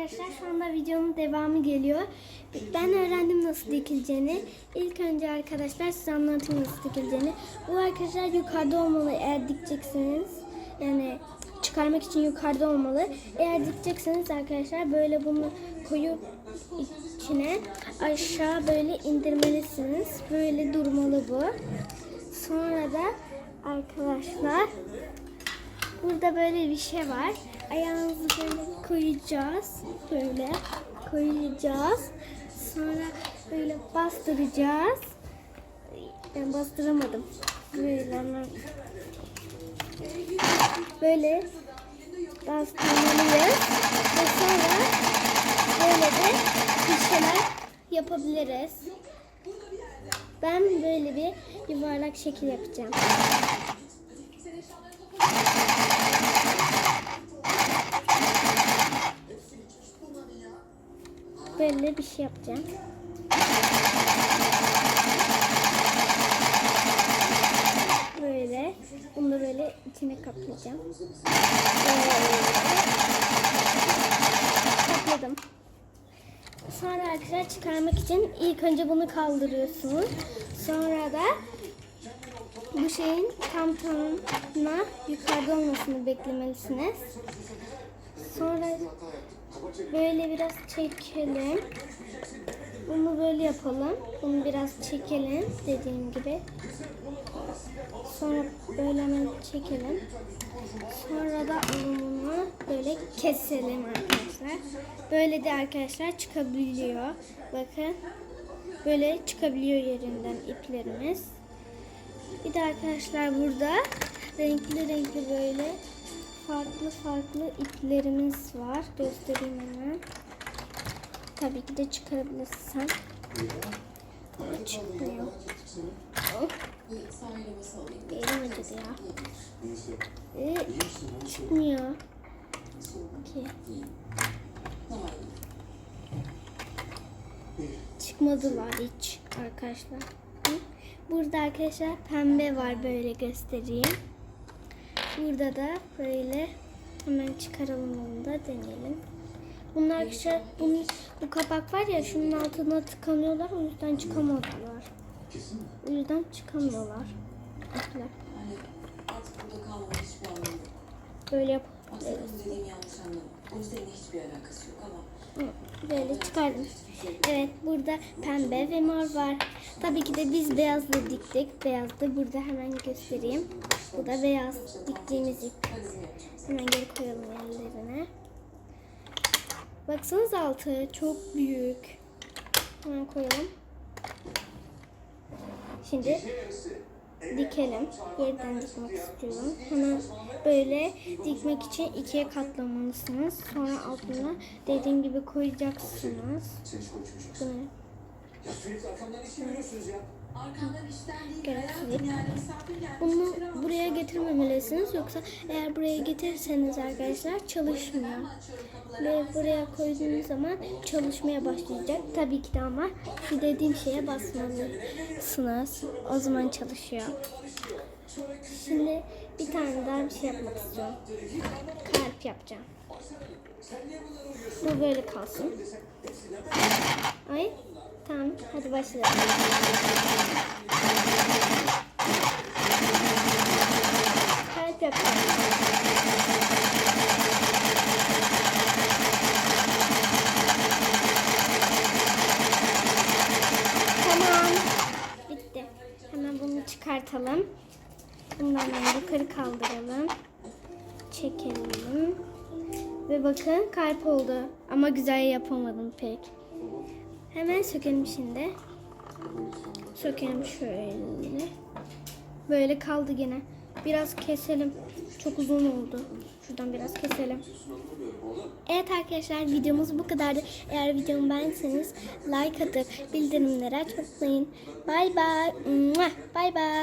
arkadaşlar şu anda videonun devamı geliyor. Ben öğrendim nasıl dikileceğini. İlk önce arkadaşlar size anlatayım nasıl dikileceğini. Bu arkadaşlar yukarıda olmalı eğer dikeceksiniz. Yani çıkarmak için yukarıda olmalı. Eğer dikecekseniz arkadaşlar böyle bunu koyup içine aşağı böyle indirmelisiniz. Böyle durmalı bu. Sonra da arkadaşlar Burada böyle bir şey var. Ayağınızı böyle koyacağız. Böyle koyacağız. Sonra böyle bastıracağız. Ben bastıramadım. Böyle böyle bastırmalıyız. Ve sonra böyle de bir şeyler yapabiliriz. Ben böyle bir yuvarlak şekil yapacağım. Böyle bir şey yapacağım. Böyle. Bunu böyle içine kaplayacağım. Böyle. Kapladım. Sonra arkadaşlar çıkarmak için ilk önce bunu kaldırıyorsunuz. Sonra da bu şeyin tam tamına yukarıda olmasını beklemelisiniz. Sonra böyle biraz çekelim. Bunu böyle yapalım. Bunu biraz çekelim dediğim gibi. Sonra böyle hemen çekelim. Sonra da bunu böyle keselim arkadaşlar. Böyle de arkadaşlar çıkabiliyor. Bakın. Böyle çıkabiliyor yerinden iplerimiz. Bir de arkadaşlar burada renkli renkli böyle farklı farklı iplerimiz var. Göstereyim hemen. Tabii ki de çıkarabilirsen. Ama çıkmıyor. Elim acıdı ya. Ee, çıkmıyor. Ki. Çıkmadılar hiç arkadaşlar. Burada arkadaşlar pembe var böyle göstereyim. Burada da böyle hemen çıkaralım onu da deneyelim. Bunlar arkadaşlar bunun, bu kapak var ya şunun altına tıkanıyorlar o yüzden çıkamadılar. O yüzden çıkamıyorlar. Baklar. Böyle yap. Bunun seninle hiçbir alakası yok ama Böyle çıkardım. Evet burada pembe ve mor var. Tabii ki de biz beyazla diktik. Beyaz da burada hemen göstereyim. Bu da beyaz diktiğimiz ip. Hemen geri koyalım yerlerine. Baksanız altı çok büyük. Hemen koyalım. Şimdi dikelim. Yeniden dikmek istiyorum. Hemen böyle dikmek için ikiye katlamalısınız. Sonra altına dediğim gibi koyacaksınız. Bunu bunu buraya getirmemelisiniz. Yoksa eğer buraya getirirseniz arkadaşlar çalışmıyor. Ve buraya koyduğunuz zaman çalışmaya başlayacak. Tabii ki de ama şu dediğim şeye basmalısınız. O zaman çalışıyor. Şimdi bir tane daha bir şey yapmak istiyorum. Kalp yapacağım. Bu böyle kalsın. Ay tamam hadi başlayalım. Kalp yapacağım. Tamam. Bitti. Hemen bunu çıkartalım. Bundan yukarı kaldıralım. Çekelim. Ve bakın kalp oldu. Ama güzel yapamadım pek. Hemen sökelim şimdi. Sökelim şöyle. Böyle kaldı gene. Biraz keselim. Çok uzun oldu. Şuradan biraz keselim. Evet arkadaşlar videomuz bu kadardı. Eğer videomu beğenseniz like atıp bildirimleri açmayı unutmayın. Bay bay. Bay bay.